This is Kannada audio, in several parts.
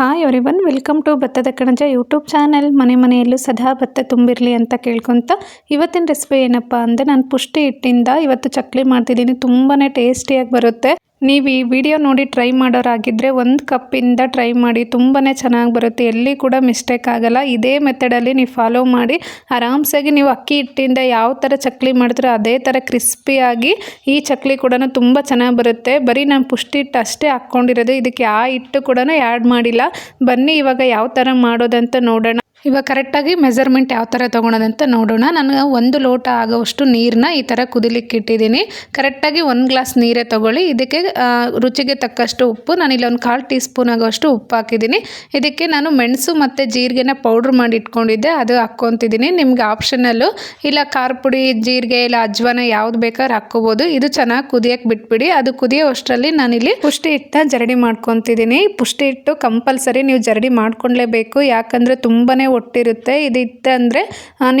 ಹಾಯ್ ಒನ್ ವೆಲ್ಕಮ್ ಟು ಭತ್ತದ ಕಣಜ ಯೂಟ್ಯೂಬ್ ಚಾನಲ್ ಮನೆ ಮನೆಯಲ್ಲೂ ಸದಾ ಭತ್ತ ತುಂಬಿರಲಿ ಅಂತ ಕೇಳ್ಕೊತ ಇವತ್ತಿನ ರೆಸಿಪಿ ಏನಪ್ಪ ಅಂದರೆ ನಾನು ಪುಷ್ಟಿ ಹಿಟ್ಟಿಂದ ಇವತ್ತು ಚಕ್ಲಿ ಮಾಡ್ತಿದ್ದೀನಿ. ತುಂಬಾ ಟೇಸ್ಟಿಯಾಗಿ ಬರುತ್ತೆ. ನೀವು ಈ ವಿಡಿಯೋ ನೋಡಿ ಟ್ರೈ ಮಾಡೋರಾಗಿದ್ದರೆ ಒಂದು ಕಪ್ಪಿಂದ ಟ್ರೈ ಮಾಡಿ ತುಂಬಾ ಚೆನ್ನಾಗಿ ಬರುತ್ತೆ. ಎಲ್ಲಿ ಕೂಡ ಮಿಸ್ಟೇಕ್ ಆಗಲ್ಲ. ಇದೇ ಮೆಥಡಲ್ಲಿ ನೀವು ಫಾಲೋ ಮಾಡಿ, ಆರಾಮ್ಸಾಗಿ ನೀವು ಅಕ್ಕಿ ಹಿಟ್ಟಿಂದ ಯಾವ ಥರ ಚಕ್ಲಿ ಮಾಡ್ತೀರೋ ಅದೇ ಥರ ಕ್ರಿಸ್ಪಿಯಾಗಿ ಈ ಚಕ್ಲಿ ಕೂಡ ತುಂಬ ಚೆನ್ನಾಗಿ ಬರುತ್ತೆ. ಬರೀ ನಾನು ಪುಷ್ಟಿ ಹಿಟ್ಟು ಅಷ್ಟೇ ಹಾಕ್ಕೊಂಡಿರೋದು. ಇದಕ್ಕೆ ಆ ಹಿಟ್ಟು ಕೂಡ ಆ್ಯಡ್ ಮಾಡಿಲ್ಲ. ಬನ್ನಿ ಇವಾಗ ಯಾವ ಥರ ಮಾಡೋದಂತ ನೋಡೋಣ. ಇವಾಗ ಕರೆಕ್ಟಾಗಿ ಮೆಜರ್ಮೆಂಟ್ ಯಾವ ಥರ ತೊಗೊಳೋದಂತ ನೋಡೋಣ. ನಾನು ಒಂದು ಲೋಟ ಆಗೋವಷ್ಟು ನೀರನ್ನ ಈ ಥರ ಕುದಿಲಿಕ್ಕೆ ಇಟ್ಟಿದ್ದೀನಿ. ಕರೆಕ್ಟಾಗಿ ಒಂದು ಗ್ಲಾಸ್ ನೀರೇ ತೊಗೊಳ್ಳಿ. ಇದಕ್ಕೆ ರುಚಿಗೆ ತಕ್ಕಷ್ಟು ಉಪ್ಪು. ನಾನು ಇಲ್ಲಿ ಒಂದು ಕಾಲು ಟೀ ಸ್ಪೂನ್ ಆಗೋಷ್ಟು ಉಪ್ಪು ಹಾಕಿದ್ದೀನಿ. ಇದಕ್ಕೆ ನಾನು ಮೆಣಸು ಮತ್ತು ಜೀರಿಗೆನ ಪೌಡ್ರ್ ಮಾಡಿ ಇಟ್ಕೊಂಡಿದ್ದೆ. ಅದು ಹಾಕ್ಕೊತಿದ್ದೀನಿ. ನಿಮ್ಗೆ ಆಪ್ಷನಲ್ಲು. ಇಲ್ಲ ಖಾರ ಪುಡಿ, ಜೀರಿಗೆ, ಇಲ್ಲ ಅಜ್ವಾನ ಯಾವ್ದು ಬೇಕಾದ್ರೆ ಹಾಕ್ಕೋಬೋದು. ಇದು ಚೆನ್ನಾಗಿ ಕುದಿಯೋಕ್ಕೆ ಬಿಟ್ಬಿಡಿ. ಅದು ಕುದಿಯೋ ಅಷ್ಟರಲ್ಲಿ ನಾನಿಲ್ಲಿ ಪುಷ್ಟಿ ಹಿಟ್ಟನ್ನ ಜರಡಿ ಮಾಡ್ಕೊತಿದ್ದೀನಿ. ಪುಷ್ಟಿ ಹಿಟ್ಟು ಕಂಪಲ್ಸರಿ ನೀವು ಜರಡಿ ಮಾಡ್ಕೊಳ್ಲೇಬೇಕು ಯಾಕಂದರೆ ತುಂಬಾ ಒಟ್ಟಿರುತ್ತೆ ಇದು ಇತ್ತಂದರೆ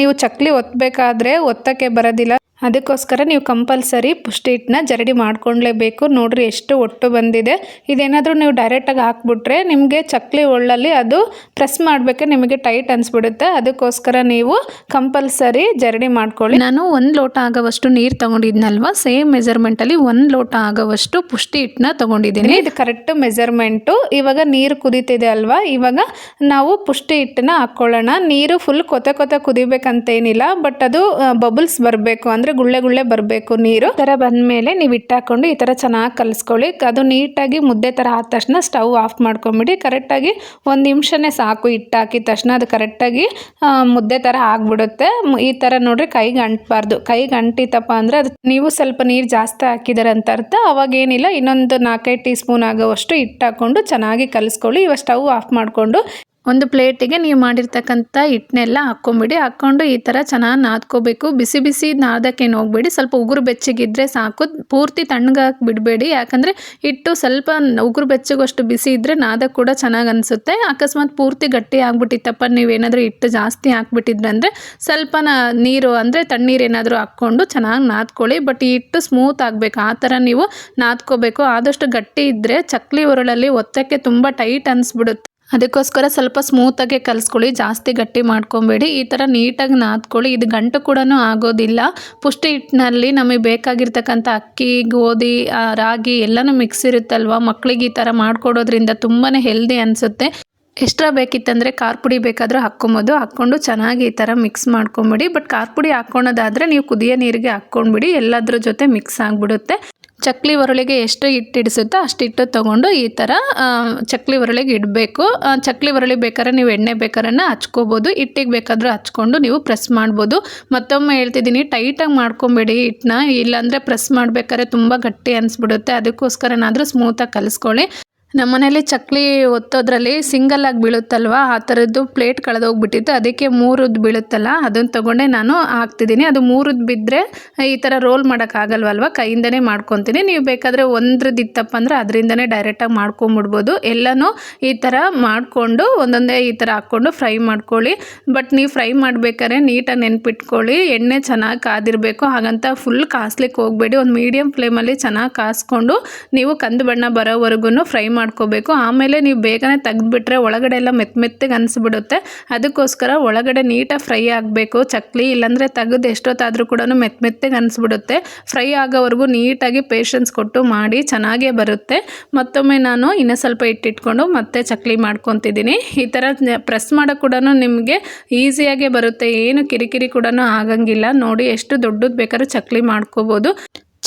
ನೀವು ಚಕ್ಲಿ ಒತ್ತಬೇಕಾದ್ರೆ ಒತ್ತಕ್ಕೆ ಬರೋದಿಲ್ಲ. ಅದಕ್ಕೋಸ್ಕರ ನೀವು ಕಂಪಲ್ಸರಿ ಪುಷ್ಟಿ ಹಿಟ್ಟನ್ನ ಜರಡಿ ಮಾಡ್ಕೊಳ್ಲೇಬೇಕು ನೋಡಿರಿ ಎಷ್ಟು ಒಟ್ಟು ಬಂದಿದೆ. ಇದೇನಾದರೂ ನೀವು ಡೈರೆಕ್ಟಾಗಿ ಹಾಕ್ಬಿಟ್ರೆ ನಿಮಗೆ ಚಕ್ಲಿ ಒಳ್ಳಲ್ಲಿ ಅದು ಪ್ರೆಸ್ ಮಾಡಬೇಕು ನಿಮಗೆ ಟೈಟ್ ಅನಿಸ್ಬಿಡುತ್ತೆ. ಅದಕ್ಕೋಸ್ಕರ ನೀವು ಕಂಪಲ್ಸರಿ ಜರಡಿ ಮಾಡ್ಕೊಳ್ಳಿ. ನಾನು ಒಂದು ಲೋಟ ಆಗೋವಷ್ಟು ನೀರು ತೊಗೊಂಡಿದ್ನಲ್ವ? ಸೇಮ್ ಮೆಜರ್ಮೆಂಟಲ್ಲಿ ಒಂದು ಲೋಟ ಆಗೋವಷ್ಟು ಪುಷ್ಟಿ ಹಿಟ್ಟನ್ನ ತೊಗೊಂಡಿದ್ದೀನಿ. ಇದು ಕರೆಕ್ಟ್ ಮೆಜರ್ಮೆಂಟು ಇವಾಗ ನೀರು ಕುದೀತಿದೆ ಅಲ್ವಾ? ಇವಾಗ ನಾವು ಪುಷ್ಟಿ ಹಿಟ್ಟನ್ನ ಹಾಕ್ಕೊಳ್ಳೋಣ. ನೀರು ಫುಲ್ ಕೊತ ಕೊತ ಕುದಿಬೇಕಂತೇನಿಲ್ಲ ಬಟ್ ಅದು ಬಬಲ್ಸ್ ಬರಬೇಕು. ಅಂದರೆ ಗುಳ್ಳೆ ಗುಳ್ಳೆ ಬರಬೇಕು ನೀರು. ಈ ಥರ ಬಂದಮೇಲೆ ನೀವು ಇಟ್ಟಾಕೊಂಡು ಈ ಥರ ಚೆನ್ನಾಗಿ ಕಲಿಸ್ಕೊಳ್ಳಿ. ಅದು ನೀಟಾಗಿ ಮುದ್ದೆ ಥರ ಆದ ತಕ್ಷಣ ಸ್ಟವ್ ಆಫ್ ಮಾಡ್ಕೊಂಬಿಡಿ. ಕರೆಕ್ಟಾಗಿ ಒಂದು ನಿಮಿಷನೇ ಸಾಕು ಹಿಟ್ಟು ಹಾಕಿದ ತಕ್ಷಣ ಅದು ಕರೆಕ್ಟಾಗಿ ಮುದ್ದೆ ತರ ಆಗ್ಬಿಡುತ್ತೆ. ಈ ಥರ ನೋಡ್ರಿ ಕೈಗೆ ಅಂಟಬಾರ್ದು ಕೈಗೆ ಅಂಟಿತಪ್ಪ ಅಂದ್ರೆ ಅದು ನೀವು ಸ್ವಲ್ಪ ನೀರು ಜಾಸ್ತಿ ಹಾಕಿದಾರೆ ಅಂತ ಅರ್ಥ. ಅವಾಗ ಏನಿಲ್ಲ, ಇನ್ನೊಂದು ನಾಲ್ಕೈದು ಟೀ ಸ್ಪೂನ್ ಆಗೋವಷ್ಟು ಹಿಟ್ಟು ಚೆನ್ನಾಗಿ ಕಲಿಸ್ಕೊಳ್ಳಿ. ಇವಾಗ ಸ್ಟವ್ ಆಫ್ ಮಾಡಿಕೊಂಡು ಒಂದು ಪ್ಲೇಟಿಗೆ ನೀವು ಮಾಡಿರ್ತಕ್ಕಂಥ ಹಿಟ್ಟನ್ನೆಲ್ಲ ಹಾಕ್ಕೊಂಬಿಡಿ. ಹಾಕ್ಕೊಂಡು ಈ ಥರ ಚೆನ್ನಾಗಿ ನಾದ್ಕೋಬೇಕು. ಬಿಸಿ ಬಿಸಿ ನಾದಕ್ಕೇನು ಹೋಗ್ಬೇಡಿ. ಸ್ವಲ್ಪ ಉಗುರು ಬೆಚ್ಚಗಿದ್ರೆ ಸಾಕು. ಪೂರ್ತಿ ತಣ್ಣಗಾಕಿ ಬಿಡಬೇಡಿ. ಯಾಕಂದರೆ ಹಿಟ್ಟು ಸ್ವಲ್ಪ ಉಗುರು ಬೆಚ್ಚಗಷ್ಟು ಬಿಸಿ ಇದ್ದರೆ ನಾದ ಕೂಡ ಚೆನ್ನಾಗಿ ಅನಿಸುತ್ತೆ. ಅಕಸ್ಮಾತ್ ಪೂರ್ತಿ ಗಟ್ಟಿ ಆಗ್ಬಿಟ್ಟಿತ್ತಪ್ಪ. ನೀವೇನಾದರೂ ಹಿಟ್ಟು ಜಾಸ್ತಿ ಹಾಕ್ಬಿಟ್ಟಿದ್ರೆ ಅಂದರೆ ಸ್ವಲ್ಪ ನೀರು ಅಂದರೆ ತಣ್ಣೀರು ಏನಾದರೂ ಹಾಕ್ಕೊಂಡು ಚೆನ್ನಾಗಿ ನಾದ್ಕೊಳ್ಳಿ. ಬಟ್ ಈ ಹಿಟ್ಟು ಸ್ಮೂತ್ ಆಗಬೇಕು. ಆ ಥರ ನೀವು ನಾದ್ಕೋಬೇಕು. ಆದಷ್ಟು ಗಟ್ಟಿ ಇದ್ದರೆ ಚಕ್ಲಿ ಉರುಳಲ್ಲಿ ಒತ್ತಕ್ಕೆ ತುಂಬ ಟೈಟ್ ಅನಿಸ್ಬಿಡುತ್ತೆ. ಅದಕ್ಕೋಸ್ಕರ ಸ್ವಲ್ಪ ಸ್ಮೂತಾಗೆ ಕಲಿಸ್ಕೊಳ್ಳಿ, ಜಾಸ್ತಿ ಗಟ್ಟಿ ಮಾಡ್ಕೊಬೇಡಿ. ಈ ಥರ ನೀಟಾಗಿ ನಾದ್ಕೊಳ್ಳಿ. ಇದು ಗಂಟು ಕೂಡ ಆಗೋದಿಲ್ಲ. ಪುಷ್ಟಿ ಹಿಟ್ಟಿನಲ್ಲಿ ನಮಗೆ ಬೇಕಾಗಿರ್ತಕ್ಕಂಥ ಅಕ್ಕಿ, ಗೋಧಿ ರಾಗಿ ಎಲ್ಲನೂ ಮಿಕ್ಸ್ ಇರುತ್ತಲ್ವ? ಮಕ್ಕಳಿಗೆ ಈ ಥರ ಮಾಡಿಕೊಡೋದ್ರಿಂದ ತುಂಬಾ ಹೆಲ್ದಿ ಅನಿಸುತ್ತೆ. ಎಕ್ಸ್ಟ್ರಾ ಬೇಕಿತ್ತಂದರೆ ಖಾರ ಪುಡಿ ಬೇಕಾದರೂ ಹಾಕ್ಕೊಂಬೋದು. ಹಾಕ್ಕೊಂಡು ಚೆನ್ನಾಗಿ ಈ ಥರ ಮಿಕ್ಸ್ ಮಾಡ್ಕೊಂಬಿಡಿ. ಬಟ್ ಖಾರ ಪುಡಿ ಹಾಕ್ಕೊಳೋದಾದರೆ ನೀವು ಕುದಿಯೋ ನೀರಿಗೆ ಹಾಕ್ಕೊಂಡ್ಬಿಡಿ. ಎಲ್ಲದ್ರ ಜೊತೆ ಮಿಕ್ಸ್ ಆಗಿಬಿಡುತ್ತೆ. ಚಕ್ಲಿ ಒರಳಿಗೆ ಎಷ್ಟು ಹಿಟ್ಟು ಹಿಡಿಸುತ್ತೋ ಅಷ್ಟು ಹಿಟ್ಟು ತೊಗೊಂಡು ಈ ಥರ ಚಕ್ಲಿ ಒರಳಿಗೆ ಇಡಬೇಕು. ಚಕ್ಲಿ ಒರಳಿ ಬೇಕಾದ್ರೆ ನೀವು ಎಣ್ಣೆ ಬೇಕಾದ್ರೆ ಹಚ್ಕೋಬೋದು. ಹಿಟ್ಟಿಗೆ ಬೇಕಾದರೂ ಹಚ್ಕೊಂಡು ನೀವು ಪ್ರೆಸ್ ಮಾಡ್ಬೋದು. ಮತ್ತೊಮ್ಮೆ ಹೇಳ್ತಿದ್ದೀನಿ ಟೈಟಾಗಿ ಮಾಡ್ಕೊಬೇಡಿ ಹಿಟ್ಟನ್ನ. ಇಲ್ಲಾಂದರೆ ಪ್ರೆಸ್ ಮಾಡಬೇಕಾದ್ರೆ ತುಂಬ ಗಟ್ಟಿ ಅನಿಸ್ಬಿಡುತ್ತೆ. ಅದಕ್ಕೋಸ್ಕರನಾದರೂ ಸ್ಮೂತಾಗಿ ಕಲಿಸ್ಕೊಳ್ಳಿ. ನಮ್ಮನೇಲಿ ಚಕ್ಲಿ ಒತ್ತೋದ್ರಲ್ಲಿ ಸಿಂಗಲ್ ಆಗಿ ಬೀಳುತ್ತಲ್ವ? ಆ ಥರದ್ದು ಪ್ಲೇಟ್ ಕಳೆದೋಗ್ಬಿಟ್ಟಿತ್ತು. ಅದಕ್ಕೆ ಮೂರದ್ದು ಬೀಳುತ್ತಲ್ಲ ಅದನ್ನು ತೊಗೊಂಡೆ ನಾನು ಹಾಕ್ತಿದ್ದೀನಿ. ಅದು ಮೂರದ್ದು ಬಿದ್ದರೆ ಈ ಥರ ರೋಲ್ ಮಾಡೋಕ್ಕಾಗಲ್ವಲ್ವ ಕೈಯಿಂದನೇ ಮಾಡ್ಕೊತೀನಿ. ನೀವು ಬೇಕಾದರೆ ಒಂದ್ರದ್ದು ಇತ್ತಪ್ಪ ಅಂದರೆ ಅದರಿಂದನೇ ಡೈರೆಕ್ಟಾಗಿ ಮಾಡ್ಕೊಂಬಿಡ್ಬೋದು. ಎಲ್ಲನೂ ಈ ಥರ ಮಾಡಿಕೊಂಡು ಒಂದೊಂದೇ ಈ ಥರ ಹಾಕ್ಕೊಂಡು ಫ್ರೈ ಮಾಡ್ಕೊಳ್ಳಿ. ಬಟ್ ನೀವು ಫ್ರೈ ಮಾಡ್ಬೇಕಾದ್ರೆ ನೀಟಾಗಿ ನೆನ್ಪಿಟ್ಕೊಳ್ಳಿ. ಎಣ್ಣೆ ಚೆನ್ನಾಗಿ ಕಾದಿರಬೇಕು. ಹಾಗಂತ ಫುಲ್ ಕಾಸ್ಲಿಕ್ಕೆ ಹೋಗಬೇಡಿ. ಒಂದು ಮೀಡಿಯಮ್ ಫ್ಲೇಮಲ್ಲಿ ಚೆನ್ನಾಗಿ ಕಾಸ್ಕೊಂಡು ನೀವು ಕಂದು ಬಣ್ಣ ಬರೋವರೆಗೂ ಫ್ರೈ ಮಾಡ್ಕೋಬೇಕು. ಆಮೇಲೆ ನೀವು ಬೇಗನೆ ತೆಗೆದುಬಿಟ್ರೆ ಒಳಗಡೆ ಎಲ್ಲ ಮೆತ್ತ ಮೆತ್ತಗೆ ಅನಿಸ್ಬಿಡುತ್ತೆ. ಅದಕ್ಕೋಸ್ಕರ ಒಳಗಡೆ ನೀಟಾಗಿ ಫ್ರೈ ಆಗಬೇಕು. ಚಕ್ಲಿ ಇಲ್ಲಾಂದರೆ ತೆಗೆದು ಎಷ್ಟೊತ್ತಾದರೂ ಕೂಡ ಮೆತ್ತ ಮೆತ್ತಗೆ ಅನಿಸ್ಬಿಡುತ್ತೆ. ಫ್ರೈ ಆಗೋವರೆಗೂ ನೀಟಾಗಿ ಪೇಷನ್ಸ್ ಕೊಟ್ಟು ಮಾಡಿ ಚೆನ್ನಾಗೇ ಬರುತ್ತೆ. ಮತ್ತೊಮ್ಮೆ ನಾನು ಇನ್ನೂ ಸ್ವಲ್ಪ ಇಟ್ಟಿಟ್ಕೊಂಡು ಮತ್ತೆ ಚಕ್ಲಿ ಮಾಡ್ಕೊತಿದ್ದೀನಿ. ಈ ಥರ ಪ್ರೆಸ್ ಮಾಡೋಕ್ಕೆ ಕೂಡ ನಿಮಗೆ ಈಸಿಯಾಗೇ ಬರುತ್ತೆ. ಏನು ಕಿರಿಕಿರಿ ಕೂಡ ಆಗಂಗಿಲ್ಲ. ನೋಡಿ ಎಷ್ಟು ದೊಡ್ಡದು ಬೇಕಾದ್ರೂ ಚಕ್ಲಿ ಮಾಡ್ಕೋಬೋದು.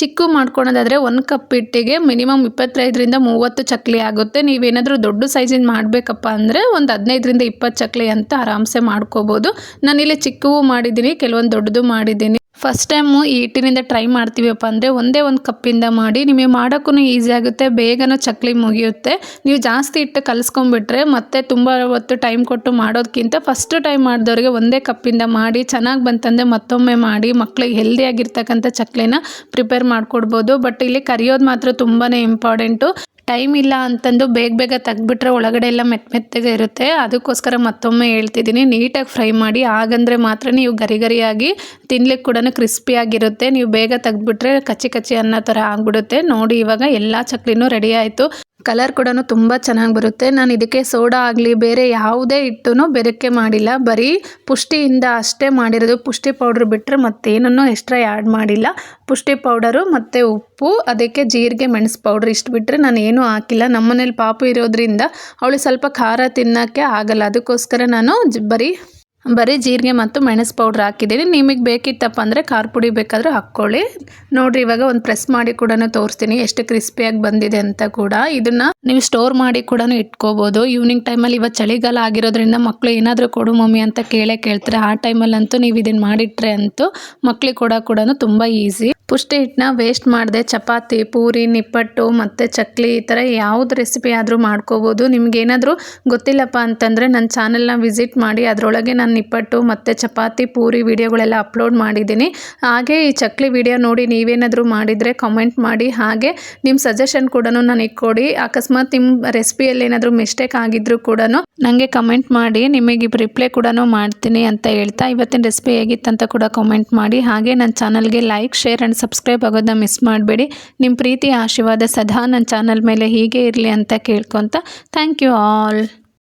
ಚಿಕ್ಕ ಮಾಡ್ಕೊಳೋದಾದರೆ ಒಂದು ಕಪ್ ಹಿಟ್ಟಿಗೆ ಮಿನಿಮಮ್ ಇಪ್ಪತ್ತೈದರಿಂದ ಮೂವತ್ತು ಚಕ್ಲಿ ಆಗುತ್ತೆ. ನೀವೇನಾದರೂ ದೊಡ್ಡ ಸೈಜಿನ ಮಾಡಬೇಕಪ್ಪ ಅಂದರೆ ಒಂದು ಹದಿನೈದರಿಂದ ಇಪ್ಪತ್ತು ಚಕ್ಲಿ ಅಂತ ಆರಾಮ್ಸೆ ಮಾಡ್ಕೋಬೋದು. ನಾನಿಲ್ಲಿ ಚಿಕ್ಕವು ಮಾಡಿದ್ದೀನಿ, ಕೆಲವೊಂದು ದೊಡ್ಡದು ಮಾಡಿದ್ದೀನಿ. ಫಸ್ಟ್ ಟೈಮು ಈ ಹಿಟ್ಟಿನಿಂದ ಟ್ರೈ ಮಾಡ್ತೀವಪ್ಪ ಅಂದರೆ ಒಂದೇ ಒಂದು ಕಪ್ಪಿಂದ ಮಾಡಿ ನಿಮಗೆ ಮಾಡೋಕ್ಕೂ ಈಸಿ ಆಗುತ್ತೆ, ಬೇಗನೂ ಚಕ್ಲಿ ಮುಗಿಯುತ್ತೆ. ನೀವು ಜಾಸ್ತಿ ಹಿಟ್ಟು ಕಲಿಸ್ಕೊಂಡ್ಬಿಟ್ರೆ ಮತ್ತೆ ತುಂಬ ಹೊತ್ತು ಟೈಮ್ ಕೊಟ್ಟು ಮಾಡೋದಕ್ಕಿಂತ ಫಸ್ಟ್ ಟೈಮ್ ಮಾಡಿದವ್ರಿಗೆ ಒಂದೇ ಕಪ್ಪಿಂದ ಮಾಡಿ, ಚೆನ್ನಾಗಿ ಬಂತಂದರೆ ಮತ್ತೊಮ್ಮೆ ಮಾಡಿ ಮಕ್ಕಳಿಗೆ ಹೆಲ್ದಿಯಾಗಿರ್ತಕ್ಕಂಥ ಚಕ್ಲಿನ ಪ್ರಿಪೇರ್ ಮಾಡಿಕೊಡ್ಬೋದು. ಬಟ್ ಇಲ್ಲಿ ಕರಿಯೋದು ಮಾತ್ರ ತುಂಬಾ ಇಂಪಾರ್ಟೆಂಟು ಟೈಮ್ ಇಲ್ಲ ಅಂತಂದು ಬೇಗ ಬೇಗ ತೆಗ್ದ್ಬಿಟ್ರೆ ಒಳಗಡೆ ಎಲ್ಲ ಮೆತ್ತ ಮೆತ್ತಗೆ ಇರುತ್ತೆ. ಅದಕ್ಕೋಸ್ಕರ ಮತ್ತೊಮ್ಮೆ ಹೇಳ್ತಿದ್ದೀನಿ, ನೀಟಾಗಿ ಫ್ರೈ ಮಾಡಿ. ಹಾಗಂದರೆ ಮಾತ್ರ ನೀವು ಗರಿ ಗರಿಯಾಗಿ ತಿನ್ಲಿಕ್ಕೆ ಕೂಡ ಕ್ರಿಸ್ಪಿಯಾಗಿರುತ್ತೆ ನೀವು ಬೇಗ ತೆಗ್ದುಬಿಟ್ರೆ ಕಚ್ಚಿ ಕಚ್ಚಿ ಅನ್ನೋ ಥರ ಆಗ್ಬಿಡುತ್ತೆ. ನೋಡಿ ಇವಾಗ ಎಲ್ಲ ಚಕ್ಲಿನೂ ರೆಡಿ ಆಯಿತು. ಕಲರ್ ಕೂಡ ತುಂಬ ಚೆನ್ನಾಗಿ ಬರುತ್ತೆ. ನಾನು ಇದಕ್ಕೆ ಸೋಡಾ ಆಗಲಿ, ಬೇರೆ ಯಾವುದೇ ಹಿಟ್ಟನ್ನು ಬೆರಕೆ ಮಾಡಿಲ್ಲ. ಬರೀ ಪುಷ್ಟಿಯಿಂದ ಅಷ್ಟೇ ಮಾಡಿರೋದು. ಪುಷ್ಟಿ ಪೌಡ್ರ್ ಬಿಟ್ಟರೆ ಮತ್ತೇನನ್ನು ಎಕ್ಸ್ಟ್ರಾ ಆ್ಯಡ್ ಮಾಡಿಲ್ಲ. ಪುಷ್ಟಿ ಪೌಡರು ಮತ್ತು ಉಪ್ಪು, ಅದಕ್ಕೆ ಜೀರಿಗೆ, ಮೆಣಸು ಪೌಡ್ರ್ ಇಷ್ಟು ಬಿಟ್ಟರೆ ನಾನು ಏನೂ ಹಾಕಿಲ್ಲ. ನಮ್ಮನೇಲಿ ಪಾಪು ಇರೋದ್ರಿಂದ ಅವಳು ಸ್ವಲ್ಪ ಖಾರ ತಿನ್ನೋಕ್ಕೆ ಆಗಲ್ಲ. ಅದಕ್ಕೋಸ್ಕರ ನಾನು ಬರೀ ಬರೀ ಜೀರಿಗೆ ಮತ್ತು ಮೆಣಸು ಪೌಡ್ರ್ ಹಾಕಿದ್ದೀನಿ. ನಿಮಗೆ ಬೇಕಿತ್ತಪ್ಪ ಅಂದರೆ ಖಾರ ಪುಡಿ ಬೇಕಾದರೂ ಹಾಕ್ಕೊಳ್ಳಿ. ನೋಡಿರಿ, ಇವಾಗ ಒಂದು ಪ್ರೆಸ್ ಮಾಡಿ ಕೂಡ ತೋರಿಸ್ತೀನಿ. ಎಷ್ಟು ಕ್ರಿಸ್ಪಿಯಾಗಿ ಬಂದಿದೆ ಅಂತ ಕೂಡ. ಇದನ್ನು ನೀವು ಸ್ಟೋರ್ ಮಾಡಿ ಕೂಡ ಇಟ್ಕೋಬೋದು. ಈವ್ನಿಂಗ್ ಟೈಮಲ್ಲಿ ಇವಾಗ ಚಳಿಗಾಲ ಆಗಿರೋದ್ರಿಂದ ಮಕ್ಕಳು ಏನಾದರೂ ಕೊಡು ಮಮ್ಮಿ ಅಂತ ಕೇಳೇ ಕೇಳ್ತಾರೆ. ಆ ಟೈಮಲ್ಲಂತೂ ನೀವು ಇದನ್ನು ಮಾಡಿಟ್ರೆ ಅಂತೂ ಮಕ್ಕಳಿಗೆ ಕೊಡೋ ಕೂಡ ತುಂಬ ಈಸಿ ಪುಷ್ಟಿ ಹಿಟ್ಟನ್ನ ವೇಸ್ಟ್ ಮಾಡಿದೆ ಚಪಾತಿ, ಪೂರಿ, ನಿಪ್ಪಟ್ಟು ಮತ್ತು ಚಕ್ಲಿ ಈ ಥರ ಯಾವ್ದು ರೆಸಿಪಿ ಆದರೂ ಮಾಡ್ಕೋಬೋದು. ನಿಮ್ಗೇನಾದರೂ ಗೊತ್ತಿಲ್ಲಪ್ಪ ಅಂತಂದರೆ ನನ್ನ ಚಾನಲ್ನ ವಿಸಿಟ್ ಮಾಡಿ ಅದರೊಳಗೆ ನಾನು ನಿಪ್ಪಟ್ಟು ಮತ್ತು ಚಪಾತಿ, ಪೂರಿ ವಿಡಿಯೋಗಳೆಲ್ಲ ಅಪ್ಲೋಡ್ ಮಾಡಿದ್ದೀನಿ. ಹಾಗೆ ಈ ಚಕ್ಲಿ ವಿಡಿಯೋ ನೋಡಿ ನೀವೇನಾದರೂ ಮಾಡಿದರೆ ಕಮೆಂಟ್ ಮಾಡಿ. ಹಾಗೆ ನಿಮ್ಮ ಸಜೆಷನ್ ಕೂಡ ನನಗೆ ಕೊಡಿ. ಅಕಸ್ಮಾತ್ ನಿಮ್ಮ ರೆಸಿಪಿಯಲ್ಲಿ ಏನಾದರೂ ಮಿಸ್ಟೇಕ್ ಆಗಿದ್ದರೂ ಕೂಡ ನನಗೆ ಕಮೆಂಟ್ ಮಾಡಿ. ನಿಮಗೆ ರಿಪ್ಲೈ ಕೂಡ ಮಾಡ್ತೀನಿ ಅಂತ ಹೇಳ್ತಾ ಇವತ್ತಿನ ರೆಸಿಪಿ ಹೇಗಿತ್ತಂತ ಕೂಡ ಕಮೆಂಟ್ ಮಾಡಿ. ಹಾಗೆ ನನ್ನ ಚಾನಲ್ಗೆ ಲೈಕ್ ಶೇರ್ ಆ್ಯಂಡ್ ಸಬ್ಸ್ಕ್ರೈಬ್ ಆಗೋದನ್ನ ಮಿಸ್ ಮಾಡಬೇಡಿ. ನಿಮ್ಮ ಪ್ರೀತಿ, ಆಶೀರ್ವಾದ ಸದಾ ನನ್ನ ಚಾನಲ್ ಮೇಲೆ ಹೀಗೆ ಇರಲಿ ಅಂತ ಕೇಳ್ಕೊತ ಥ್ಯಾಂಕ್ ಯು ಆಲ್